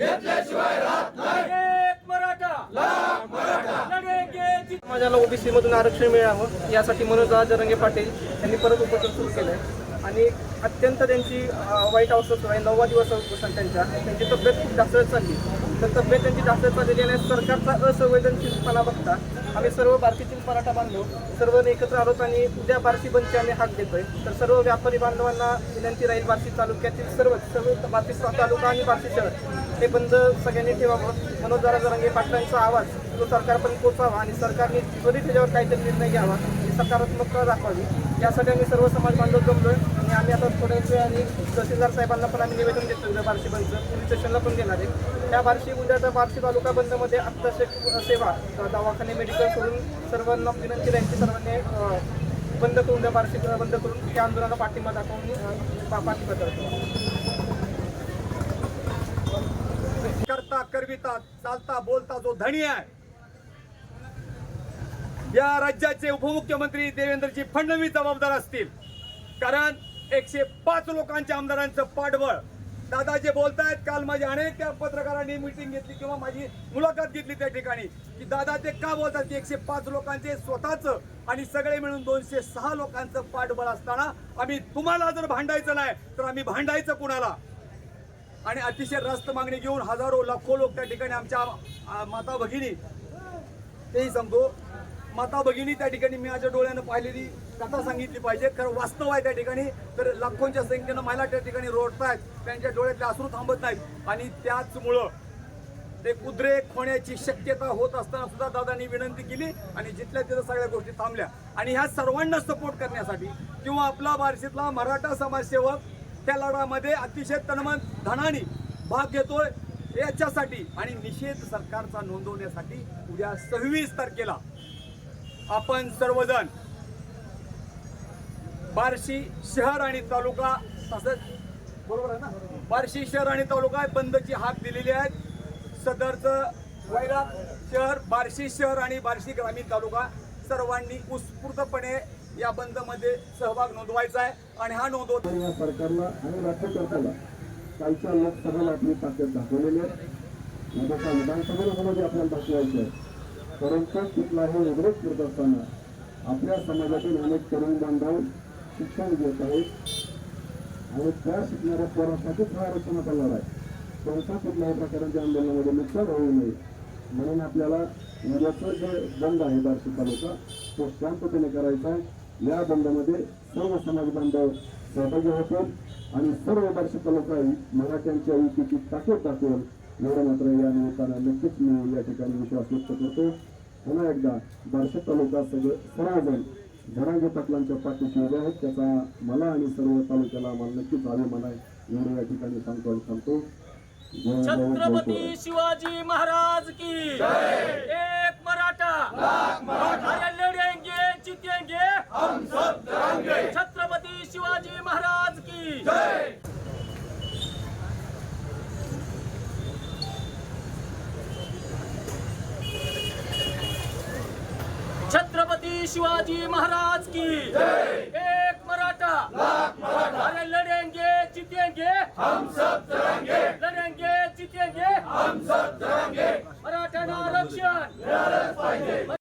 एक मराठा. लढेंगे समाजाला ओबीसी मधून आरक्षण मिळावं यासाठी मनोज जरंगे पाटील यांनी परत उपोषण सुरू केलंय. आणि अत्यंत त्यांची वाईट अवस्था सुरू आहे नव्वा दिवस उपोषण त्यांच्या त्यांची तब्येत खूप ढासळत चालली. तर तब्येत त्यांची ढासळत चाललेली आणि सरकारचा असंवेदनशीलपणा बघता आम्ही सर्व बार्शीतील मराठा बांधव सर्व एकत्र आलोत आणि उद्या बार्शी बंदची आम्ही हाक देतोय. तर सर्व व्यापारी बांधवांना विनंती राहील बार्शी तालुक्यातील सर्व सर्व बार्शी तालुका आणि बार्शी शहर हे बंद सगळ्यांनी ठेवावं. मनोज दादा जरांगे पाटलांचा आवाज. तो सरकारपर्यंत पोचावा आणि सरकारने त्वरित त्याच्यावर काहीतरी निर्णय घ्यावा ही सकारात्मकता दाखवावी. यासाठी आम्ही सर्व समाज बांधव जमलोय आणि आम्ही आता थोड्याच आणि तहसीलदार साहेबांना पण आम्ही निवेदन देतो उद्या बार्शी बंदचं पोलीस स्टेशनला पण देणार आहे. त्या बार्शी उद्याच्या बार्शी तालुका बंदमध्ये अत्यावश्यक सेवा दवाखाने मेडिकल सोडून सर्वांना विनंती राहील की सर्वांनी बंद करून द्या बार्शी बंद करून त्या आंदोलनाला पाठिंबा दाखवून पाठिंबा करतो. करता करविता चालता बोलता जो धनी आहे या राज्याचे उपमुख्यमंत्री देवेंद्रजी फडणवीस जबाबदार असतील. कारण एकशे पाच लोकांच्या आमदारांचं पाठबळ. दादा जे बोलतायत काल माझी अनेक त्या पत्रकारांनी मिटिंग घेतली किंवा माझी मुलाखत घेतली त्या ठिकाणी. की दादा ते का बोलतात की एकशे पाच लोकांचे स्वतःचं आणि सगळे मिळून दोनशे सहा लोकांचं पाठबळ असताना आम्ही तुम्हाला जर भांडायचं नाही तर आम्ही भांडायचं कुणाला? आणि अतिशय रास्त मागणी घेऊन हजारो लाखो लोक त्या ठिकाणी आमच्या माता भगिनी तेही सांगतो माता भगिनी त्या ठिकाणी मी माझ्या डोळ्यानं पाहिलेली कथा सांगितली पाहिजे. कारण वास्तव आहे त्या ठिकाणी. तर लाखोंच्या संख्येनं महिला त्या ठिकाणी रोडतायत. त्यांच्या डोळ्यातले अश्रू थांबत नाहीत. आणि त्याचमुळं ते उद्रेक होण्याची शक्यता होत असताना सुद्धा दादांनी विनंती केली आणि जिथल्या तिथं सगळ्या गोष्टी थांबल्या. आणि ह्या सर्वांना सपोर्ट करण्यासाठी किंवा आपला बार्शीतला मराठा समाजसेवक त्या लढामध्ये अतिशय तनमन धनाने भाग घेतोय. याच्यासाठी आणि निषेध सरकारचा नोंदवण्यासाठी उद्या सव्वीस तारखेला आपण सर्वजण बार्शी शहर आणि तालुका तसंच बरोबर आहे ना? बार्शी शहर आणि तालुका बंदची हाक दिलेली आहेत. सदरचं वैराग शहर बार्शी शहर आणि बार्शी ग्रामीण तालुका सर्वांनी उत्स्फूर्तपणे या बंदमध्ये सहभाग नोंदवायचा आहे आणि हा नोंदवत या सरकारला आणि राज्यकर्त्याला कालच्या लोकसभेला आपली ताकद दाखवलेली आहे. विधानसभेला विधानसभेमध्ये आपल्याला दाखवायची आहे. परोक्षात शिकला हे उद्रेक करत असताना आपल्या समाजातील अनेक तरुण बांधव शिक्षण घेत आहेत. आणि त्या शिकणाऱ्या पोरासाठीच हा रचना करणार आहे. त्यांचा कुठल्याही प्रकारच्या आंदोलनामध्ये नुकसान होऊ नये. म्हणून आपल्याला उद्याचं जे बंद आहे बार्शी तालुका तो शांततेने करायचा आहे. या बंदमध्ये सर्व समाज बांधव सहभागी होतील आणि सर्व बार्शी तालुका मराठ्यांच्या युतीची ताकद दाखवेल. एवढं मात्र या निमित्तानं नक्कीच मी या ठिकाणी विश्वास व्यक्त करतो पुन्हा एकदा बार्शी तालुका सगळे सर्वजण झरांगे पाटलांच्या पाठीशी उभे आहेत. त्याचा मला आणि सर्व तालुक्याला मला नक्कीच अभिमान आहे. एवढं या ठिकाणी सांगतो. सांगतो छत्रपती शिवाजी महाराज की शिवाजी महाराज की। एक मराठा। अरे लढेंगे जितेंगे। हम सब लढेंगे लढेंगे जितेंगे। हम सब जरेंगे मराठा ना आरक्षण।